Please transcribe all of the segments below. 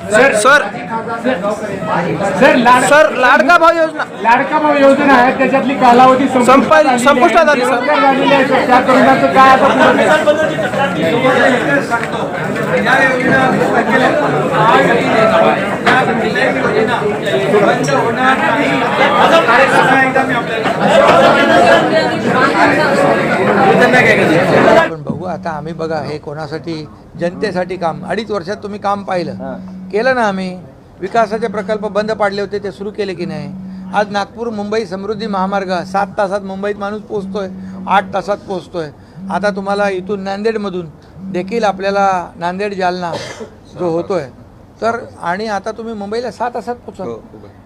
Sir sir sir लाड sir Ladka Bhav योजना लाडका भाऊ योजना आहे त्याच्यातली कालावधी संपा-. संपुष्टात आली, सर. बेरोजगार झालेले आहेत, सर. त्या तरुणाचं काय आता पुढे? आपण बघू आता आम्ही बघा हे कोणासाठी जनतेसाठी काम. अडीच वर्षात तुम्ही काम पाहिलं. केलं ना आम्ही. विकासाचे प्रकल्प बंद पाडले होते ते सुरू केले की नाही? आज नागपूर मुंबई समृद्धी महामार्ग सात तासात मुंबईत माणूस पोचतोय आठ तासात पोचतोय आता तुम्हाला इथून नांदेडमधून देखील आपल्याला नांदेड जालना जो होतोय. तर आणि आता तुम्ही मुंबईला सहा तासात पोचा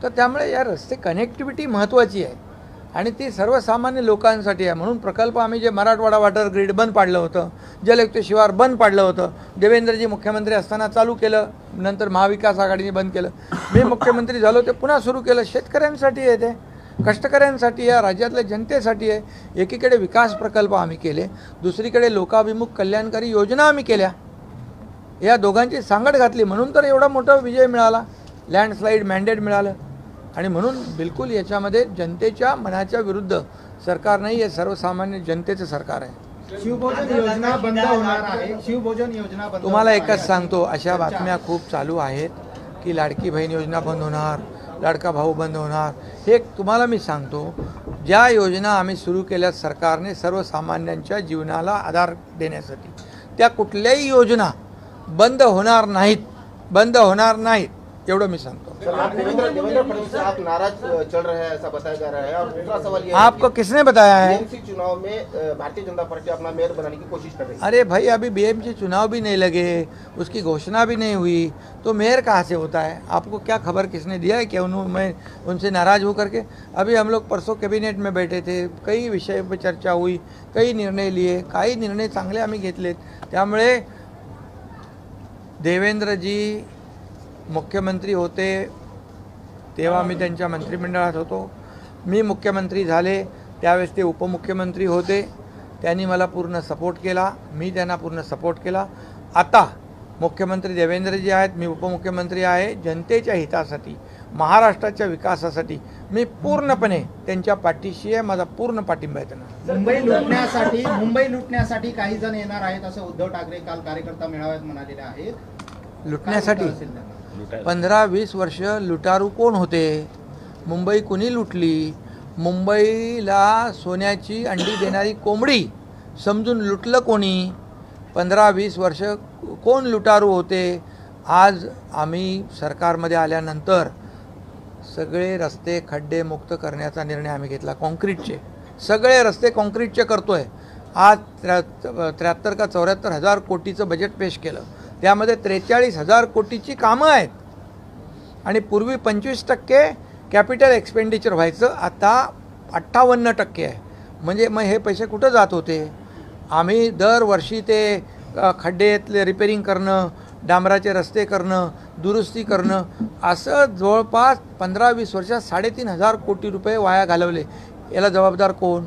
तर त्यामुळे या रस्ते कनेक्टिव्हिटी महत्त्वाची आहे. आणि ती सर्वसामान्य लोकांसाठी आहे. म्हणून प्रकल्प आम्ही जे मराठवाडा वॉटर ग्रीड बंद पाडलं होतं जलयुक्त शिवार बंद पाडलं होतं देवेंद्रजी मुख्यमंत्री असताना चालू केलं नंतर महाविकास आघाडीने बंद केलं. मी मुख्यमंत्री झालो ते पुन्हा सुरू केलं. शेतकऱ्यांसाठी आहे ते. कष्टकऱ्यांसाठी आहे राज्यातल्या जनतेसाठी आहे. एकीकडे विकास प्रकल्प आम्ही केले दुसरीकडे लोकाभिमुख कल्याणकारी योजना आम्ही केल्या. या दोघांची सांगड घातली. म्हणून तर एवढा मोठा विजय मिळाला. लँडस्लाईड मॅन्डेट मिळालं. आणि म्हणून बिलकुल याच्यामध्ये जनतेच्या मनाच्या विरुद्ध सरकार नाही हे सर्वसामान्य जनतेचं सरकार आहे. शिवभोजन योजना बंद होणार आहे. शिवभोजन योजना बंद तुम्हाला एकच. सांगतो अशा बातम्या खूप चालू आहेत की लाडकी बहीण योजना बंद होणार लाडका भाऊ बंद होणार. हे तुम्हाला मी सांगतो ज्या योजना आम्ही सुरू केल्या सरकारने सर्वसामान्यांच्या जीवनाला आधार देण्यासाठी त्या कुठल्याही योजना बंद होणार नाहीत बंद होणार नाहीत. एवढं मी सांगतो. सर आप देवेंद्र देवेंद्र फडणवीस से आप नाराज़ अ, चल रहे हैं ऐसा बताया जा रहा है। और दूसरा सवाल ये आपको किसने बताया है? चुनाव में भारतीय जनता पार्टी अपना मेयर बनाने की कोशिश कर रही है। अरे भाई अभी बीएमसी चुनाव भी नहीं लगे उसकी घोषणा भी नहीं हुई तो मेयर कहाँ से होता है? आपको क्या खबर किसने दिया है? कि उन्होंने मैं उनसे नाराज़ हूँ करके अभी हम लोग परसों कैबिनेट में बैठे थे कई विषय पर चर्चा हुई कई निर्णय लिए काही निर्णय चांगले आम्ही घेतलेत. त्यामुळे देवेंद्रजी मुख्यमंत्री होते तेव्हा मी त्यांच्या मंत्रिमंडळात होतो. मी मुख्यमंत्री झाले त्यावेळेस ते उपमुख्यमंत्री होते. त्यांनी मला पूर्ण सपोर्ट केला मी त्यांना पूर्ण सपोर्ट केला. आता मुख्यमंत्री देवेंद्रजी आहेत मी उपमुख्यमंत्री आहे. जनतेच्या हितासाठी महाराष्ट्राच्या विकासासाठी मी पूर्णपणे त्यांच्या पाठीशी आहे माझा पूर्ण पाठिंबा आहे त्यांना. मुंबई लुटण्यासाठी मुंबई लुटण्यासाठी काही जण येणार आहेत असं उद्धव ठाकरे काल कार्यकर्ता मेळाव्यात म्हणालेले आहेत. लुटण्यासाठी? पंधरा वीस वर्ष लुटारू कोण होते? मुंबई कुणी लुटली? मुंबईला सोन्याची अंडी देणारी कोंबडी समजून लुटलं कोणी? पंधरा वीस वर्ष कोण लुटारू होते? आज आम्ही सरकारमध्ये आल्यानंतर सगळे रस्ते खड्डे मुक्त करण्याचा निर्णय आम्ही घेतला कॉन्क्रीटचे सगळे रस्ते कॉन्क्रीटचे करतोय. आज त्र्या त्र्याहत्तर का चौऱ्याहत्तर हजार कोटीचं बजेट पेश केलं. त्यामध्ये त्रेचाळीस हजार कोटीची कामं आहेत. आणि पूर्वी पंचवीस टक्के कॅपिटल एक्सपेंडिचर व्हायचं आता अठ्ठावन्न टक्के आहे. म्हणजे मग हे पैसे कुठं जात होते? आम्ही दरवर्षी ते खड्डेतले रिपेरिंग करणं डांबराचे रस्ते करणं दुरुस्ती करणं असं जवळपास पंधरा वीस वर्षात साडेतीन हजार कोटी रुपये वाया घालवले. याला जबाबदार कोण?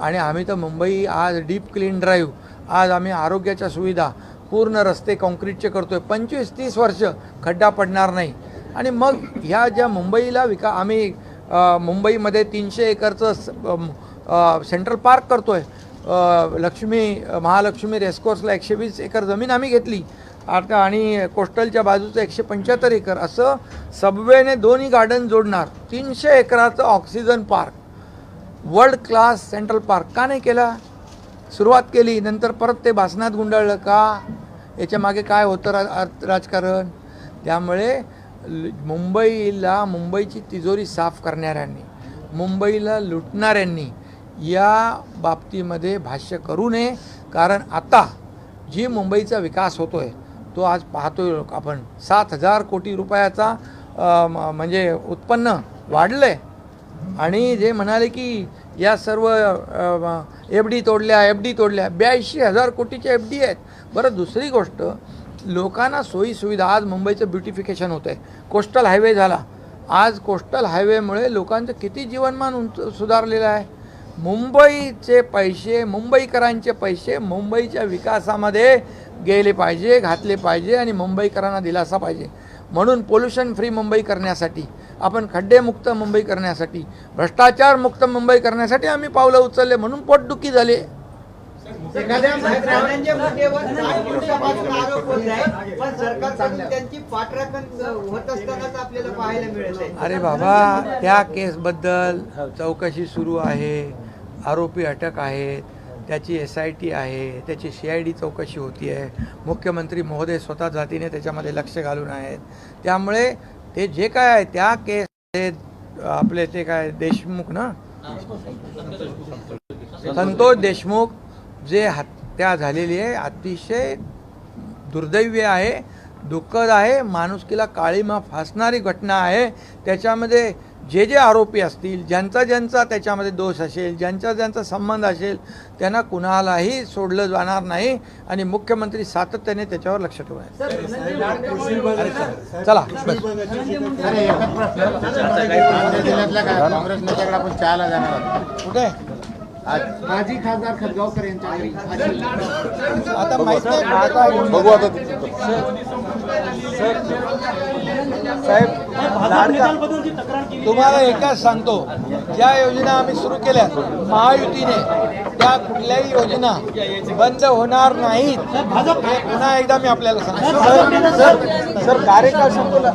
आणि आम्ही तर मुंबई आज डीप क्लीन ड्राईव्ह आज आम्ही आरोग्याच्या सुविधा पूर्ण रस्ते कॉन्क्रीटचे करतोय. पंचवीस तीस वर्ष खड्डा पडणार नाही. आणि मग ह्या ज्या मुंबईला विका आम्ही मुंबईमध्ये तीनशे एकरचं स- सेंट्रल पार्क करतोय. आहे लक्ष्मी महालक्ष्मी रेसकोर्सला एकशे वीस एकर जमीन आम्ही घेतली. आता आणि कोस्टलच्या बाजूचं एकशे पंच्याहत्तर एकर. असं सबवेने दोन्ही गार्डन जोडणार. तीनशे एकराचं oxygen park. World class central park का नाही केला? सुरुवात केली नंतर परत ते भासणात गुंडाळलं का? याच्यामागे काय होतं रा राजकारण? त्यामुळे मुंबईला मुंबईची तिजोरी साफ करणाऱ्यांनी मुंबईला लुटणाऱ्यांनी या बाबतीमध्ये भाष्य करू नये. कारण आता जी मुंबईचा विकास होतो आहे तो आज पाहतोय आपण. सात हजार कोटी रुपयाचा म्हणजे उत्पन्न वाढलं आहे आणि जे म्हणाले की या सर्व एफ डी तोडल्या एफ डी तोडल्या. ब्याऐंशी हजार कोटीच्या एफ डी आहेत. बरं दुसरी गोष्ट लोकांना सोयीसुविधा. आज मुंबईचं ब्युटिफिकेशन होतं आहे कोस्टल हायवे झाला. आज कोस्टल हायवेमुळे लोकांचं किती जीवनमान उंच सुधारलेलं आहे. मुंबईचे पैसे मुंबईकरांचे पैसे मुंबईच्या विकासामध्ये गेले पाहिजे घातले पाहिजे आणि मुंबईकरांना दिलासा पाहिजे. म्हणून पोल्युशन फ्री मुंबई करण्यासाठी आपण खड्डेमुक्त मुंबई करण्यासाठी भ्रष्टाचारमुक्त मुंबई करण्यासाठी आम्ही पावलं उचलले म्हणून पोटदुखी झाली. अरे बाबा त्या केसबद्दल चौकशी सुरू आहे आरोपी अटक आहेत त्याची एस आय टी आहे त्याची सी आय डी चौकशी होती आहे मुख्यमंत्री महोदय स्वतः जातीने त्याच्यामध्ये लक्ष घालून आहेत. त्यामुळे ते जे काय आहे त्या केस आपले ते काय देशमुख ना? संतोष देशमुख जे हत्या झालेली आहे अतिशय दुर्दैवी आहे दुःखद आहे माणुसकीला काळीमा फासणारी घटना आहे. त्याच्यामध्ये जे जे आरोपी असतील ज्यांचा ज्यांचा त्याच्यामध्ये दोष असेल ज्यांचा ज्यांचा संबंध असेल त्यांना कुणालाही सोडलं जाणार नाही आणि मुख्यमंत्री सातत्याने त्याच्यावर लक्ष ठेवणार. चला. आपण चहाला जाणार आहोत. कुठे? आज माजी खासदार खतगावकर यांच्या आता बघू आता साहेब लाडका तुम्हाला एकच सांगतो ज्या योजना आम्ही सुरू केल्या महायुतीने त्या कुठल्याही योजना बंद होणार नाहीत. हे पुन्हा एकदा मी आपल्याला सांगतो. सर सर कार्यकाळ संपला.